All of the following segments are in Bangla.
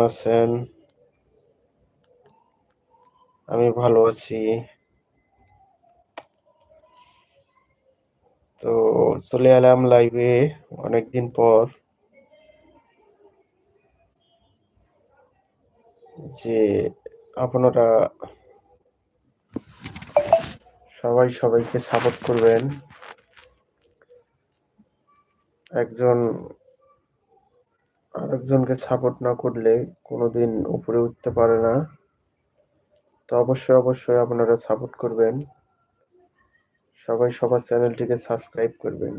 আছেন? আমি ভালো আছি। তো চলে এলাম লাইভে অনেকদিন পর। যে আপনারা সবাই সবাইকে সাপোর্ট করবেন। একজন আরেকজনকে সাপোর্ট না করলে কোনোদিন উপরে উঠতে পারে না। তো অবশ্যই অবশ্যই আপনারা সাপোর্ট করবেন। সবাই সবার চ্যানেলটিকে সাবস্ক্রাইব করবেন।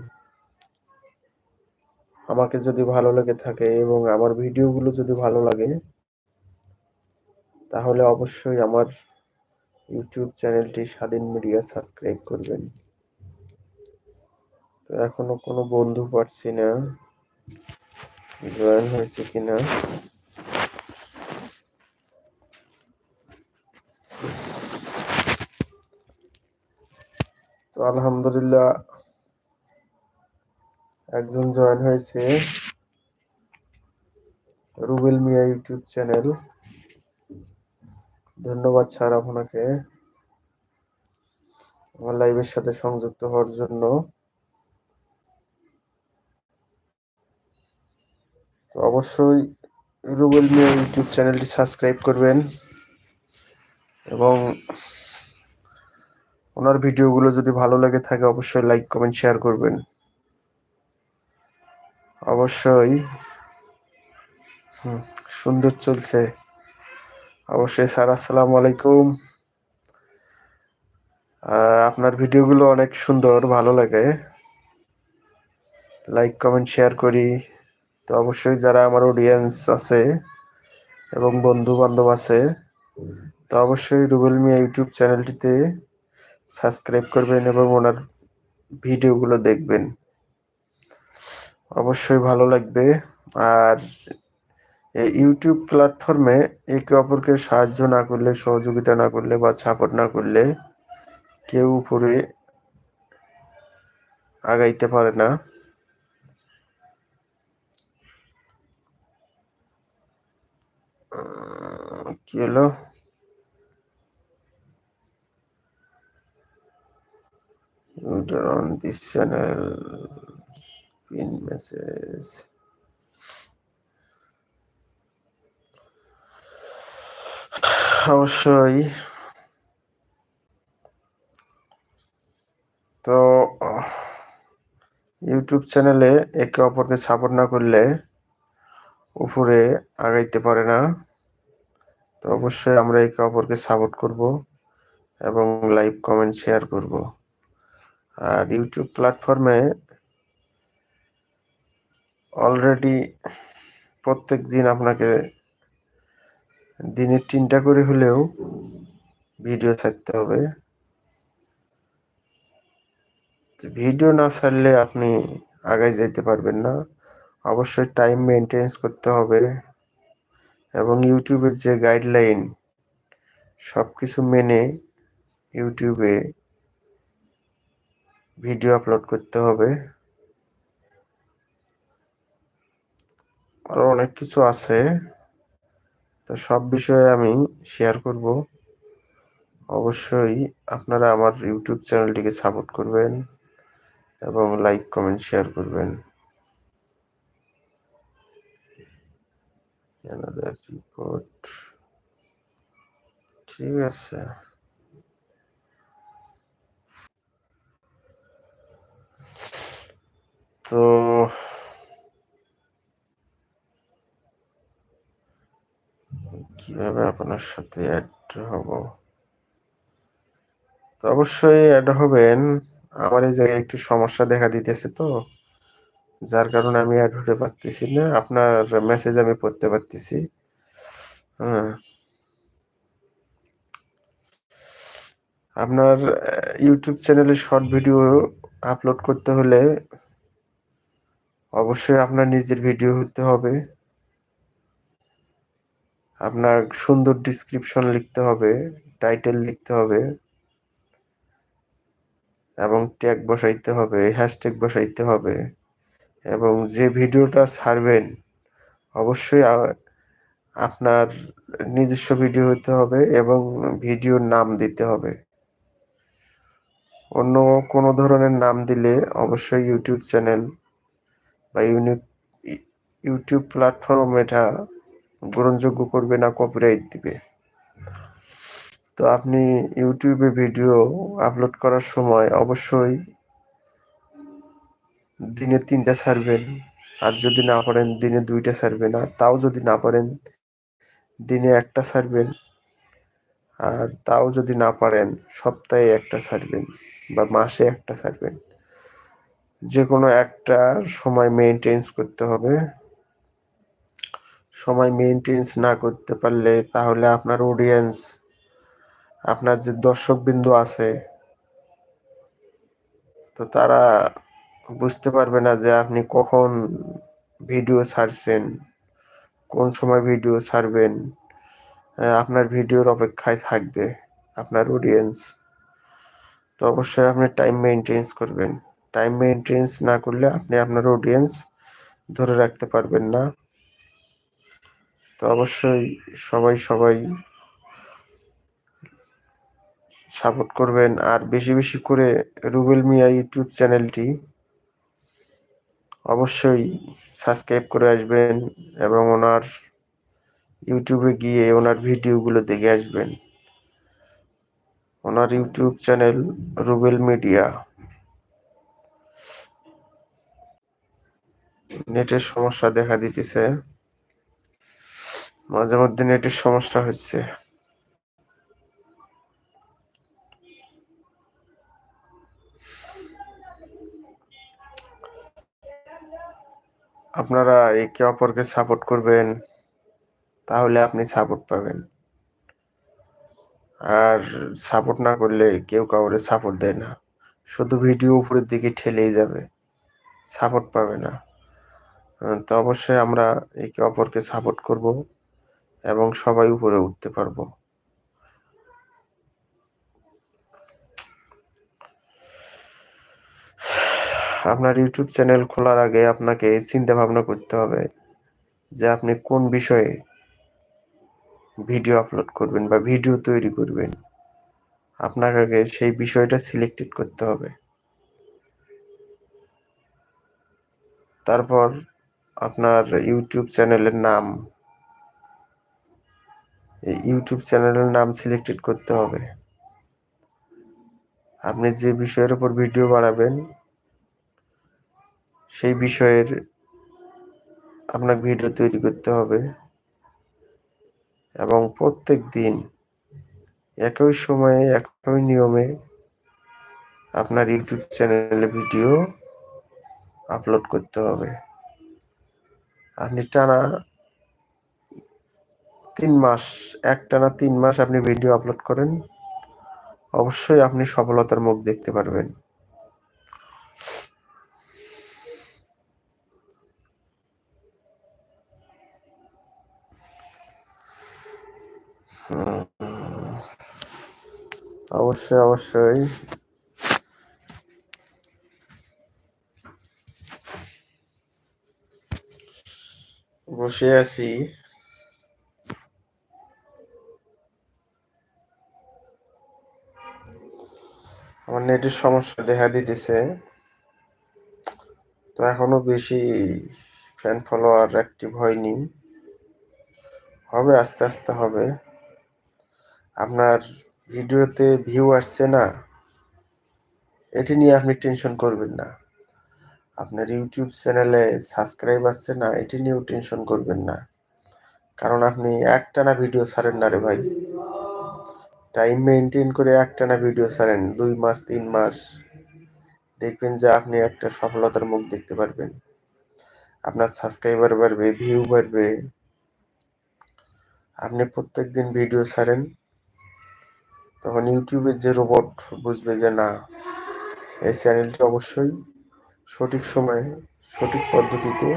আমাকে যদি ভালো লেগে থাকে এবং আমার ভিডিওগুলো যদি ভালো লাগে, তাহলে অবশ্যই আমার ইউটিউব চ্যানেলটি স্বাধীন মিডিয়া সাবস্ক্রাইব করবেন। তো এখনও কোনো বন্ধু পাচ্ছি না। জয়েন হয়েছে কিনা? তো আলহামদুলিল্লাহ, একজন জয়েন হয়েছে রুবেল মিয়া ইউটিউব চ্যানেল। ধন্যবাদ স্যার আপনাকে। আমার লাইভের সাথে সংযুক্ত হওয়ার জন্য। তো অবশ্যই রুবেল মিয়া ইউটিউব চ্যানেলটি সাবস্ক্রাইব করবেন এবং ওনার ভিডিওগুলো যদি ভালো লাগে থাকে, অবশ্যই লাইক, কমেন্ট, শেয়ার করবেন। অবশ্যই সুন্দর চলছে। অবশ্যই, স্যার, আসসালামু আলাইকুম। আপনার ভিডিওগুলো অনেক সুন্দর, ভালো লাগে। লাইক, কমেন্ট, শেয়ার করি। তো অবশ্যই যারা আমার অডিয়েন্স আছে এবং বন্ধু বান্ধব আছে, তো অবশ্যই রুবেল মিয়া ইউটিউব চ্যানেলটিতে সাবস্ক্রাইব করবেন এবং ওনার ভিডিওগুলো দেখবেন। অবশ্যই ভালো লাগবে। আর এই ইউটিউব প্ল্যাটফর্মে একে অপরকে সাহায্য না করলে, সহযোগিতা না করলে বা সাপোর্ট না করলে কেউ উপরে আগাইতে পারে না। কি হলো you turn on this channel pin message অবশ্যই তো ইউটিউব চ্যানেলে একে অপরকে সাপোর্ট না করলে উপরে আগাইতে পারে না। তো অবশ্যই আমরা একে অপরকে সাপোর্ট করব এবং লাইভ কমেন্ট শেয়ার করব। আর ইউটিউব প্ল্যাটফর্মে অলরেডি প্রত্যেক দিন আপনাকে দিনের তিনটা করে হলেও ভিডিও ছাড়তে হবে। ভিডিও না ছাড়লে আপনি আগায় যেতে পারবেন না। অবশ্যই টাইম মেনটেন্স করতে হবে। এবং ইউটিউবের যে গাইডলাইন সব কিছু মেনে ইউটিউবে ভিডিও আপলোড করতে হবে। আরও অনেক কিছু আছে। তো সব বিষয়ে আমি শেয়ার করব। অবশ্যই আপনারা আমার ইউটিউব চ্যানেলটিকে সাপোর্ট করবেন এবং লাইক কমেন্ট শেয়ার করবেন। রিপোর্ট ঠিক আছে। তো কীভাবে আপনার সাথে অ্যাড হব? তো অবশ্যই অ্যাড হবেন। আমার এই জায়গায় একটু সমস্যা দেখা দিতেছে তো। যার কারণে আমি অ্যাড হতে পারতেছি না। আপনার মেসেজ আমি পড়তে পারতেছি। হ্যাঁ। আপনার ইউটিউব চ্যানেলে শর্ট ভিডিও আপলোড করতে হলে অবশ্যই আপনার নিজের ভিডিও হতে হবে। আপনার সুন্দর ডিসক্রিপশন লিখতে হবে টাইটেল লিখতে হবে এবং ট্যাগ বসাইতে হবে হ্যাশট্যাগ বসাইতে হবে। এবং যে ভিডিওটা ছাড়বেন, অবশ্যই আপনার নিজস্ব ভিডিও হতে হবে এবং ভিডিওর নাম দিতে হবে। অন্য কোনো ধরনের নাম দিলে অবশ্যই ইউটিউব চ্যানেল বা ইউনিক ইউটিউব প্ল্যাটফর্ম এটা গ্রহণযোগ্য করবে না কপিরাইট দিবে। তো আপনি ইউটিউবে ভিডিও আপলোড করার সময় অবশ্যই দিনে তিনটা ছাড়বেন আর যদি না পারেন দিনে দুইটা ছাড়বেন আর তাও যদি না পারেন দিনে একটা ছাড়বেন আর তাও যদি না পারেন, সপ্তাহে একটা ছাড়বেন বা মাসে একটা ছাড়বেন যে কোনো একটা সময় মেনটেন্স করতে হবে। সময় মেনটেন্স না করতে পারলে তাহলে আপনার অডিয়েন্স আপনার যে দর্শকবিন্দু আছে, তো তারা বুঝতে পারবে না যে আপনি কখন ভিডিও ছাড়ছেন, কোন সময় ভিডিও ছাড়বেন আপনার ভিডিওর অপেক্ষায় থাকবে, আপনার অডিয়েন্স তো অবশ্যই আপনি টাইম মেনটেন্স করবেন। টাইম মেনটেন্স না করলে আপনি আপনার অডিয়েন্স ধরে রাখতে পারবেন না। তো অবশ্যই সবাই সবাই সাপোর্ট করবেন। আর বেশি বেশি করে রুবেল মিয়া ইউটিউব চ্যানেলটি অবশ্যই সাবস্ক্রাইব করে আসবেন এবং ওনার ইউটিউবে গিয়ে ওনার ভিডিওগুলো দেখে আসবেন। ওনার ইউটিউব চ্যানেল রুবেল মিডিয়া। নেটের সমস্যা দেখা দিতেছে। মাঝে মধ্যে নেটের সমস্যা হচ্ছে। আপনারা একে অপরকে সাপোর্ট করবেন, তাহলে আপনি সাপোর্ট পাবেন। আর সাপোর্ট না করলে কেউ কাউরে সাপোর্ট দেয় না। শুধু ভিডিও উপরের দিকে ঠেলেই যাবে সাপোর্ট পাবে না। তো অবশ্যই আমরা একে অপরকে সাপোর্ট করব এবং সবাই উপরে উঠতে পারব। আপনার ইউটিউব চ্যানেল খোলার আগে আপনাকে চিন্তা ভাবনা করতে হবে যে আপনি কোন বিষয়ে ভিডিও আপলোড করবেন বা ভিডিও তৈরি করবেন। আপনাকে আগে সেই বিষয়টা সিলেক্টেড করতে হবে। তারপর আপনার ইউটিউব চ্যানেলের নাম ইউটিউব চ্যানেলের নাম সিলেক্টেড করতে হবে। আপনি যে বিষয়ের উপর ভিডিও বানাবেন সেই বিষয়ের আপনাকে ভিডিও তৈরি করতে হবে। এবং প্রত্যেক দিন একই সময়ে, একই নিয়মে আপনার ইউটিউব চ্যানেলে ভিডিও আপলোড করতে হবে। আপনি টানা তিন মাস, এক টানা তিন মাস আপনি ভিডিও আপলোড করেন, অবশ্যই আপনি সফলতার মুখ দেখতে পারবেন। অবশ্যই অবশ্যই। বসে আছি। আমার নেটের সমস্যা দেখা দিতেছে। তো এখনও বেশি ফ্যান ফলোয়ার অ্যাক্টিভ হয়নি। হবে, আস্তে আস্তে হবে। আপনার ভিডিওতে ভিউ আসছে না, এটি নিয়ে আপনি টেনশন করবেন না। আপনার ইউটিউব চ্যানেলে সাবস্ক্রাইব আসছে না, এটি নিয়েও টেনশন করবেন না। কারণ আপনি একটানা ভিডিও ছাড়েন না রে ভাই। টাইম মেনটেন করে একটানা ভিডিও ছাড়েন, দুই মাস, তিন মাস। দেখবেন যে আপনি একটা সফলতার মুখ দেখতে পারবেন। আপনার সাবস্ক্রাইবার বাড়বে ভিউ বাড়বে। আপনি প্রত্যেক দিন ভিডিও ছাড়েন। তখন ইউটিউবের যে রোবট বুঝবে যে না, এই চ্যানেলটি অবশ্যই সঠিক সময়ে, সঠিক পদ্ধতিতে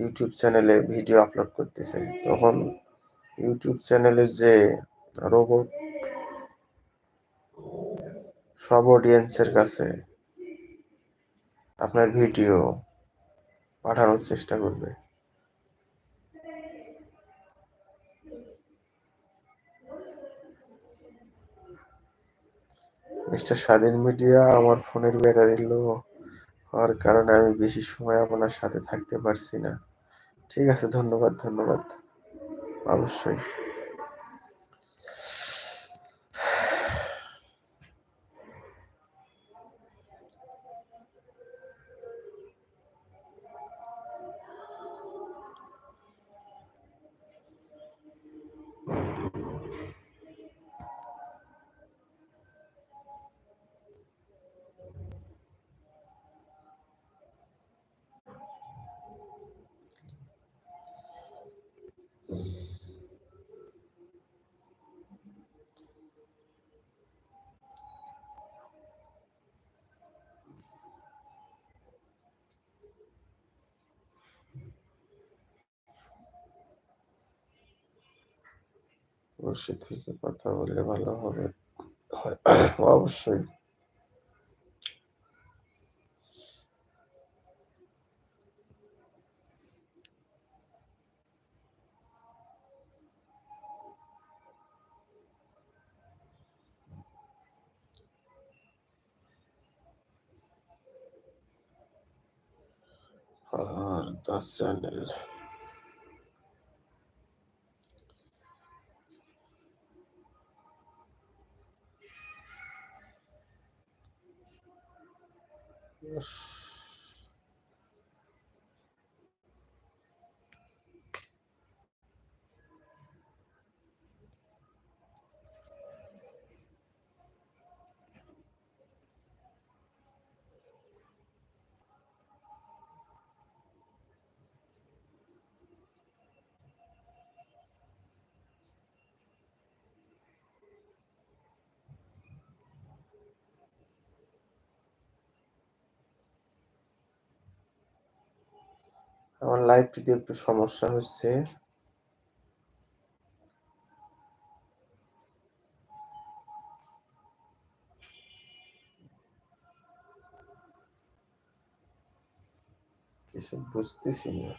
ইউটিউব চ্যানেলে ভিডিও আপলোড করতেছে। তখন ইউটিউব চ্যানেলের যে রোবট, সব অডিয়েন্সের কাছে আপনার ভিডিও পাঠানোর চেষ্টা করবে। মিস্টার স্বাধীন মিডিয়া আমার ফোনের ব্যাটারি লো হওয়ার কারণে আমি বেশি সময় আপনার সাথে থাকতে পারছি না। ঠিক আছে, ধন্যবাদ ধন্যবাদ। অবশ্যই। বসে থেকে কথা বললে ভালো হবে। অবশ্যই। আর দাস চ্যানেল আমার লাইভটিতে একটু সমস্যা হচ্ছে। কিছু বুঝতেছি না।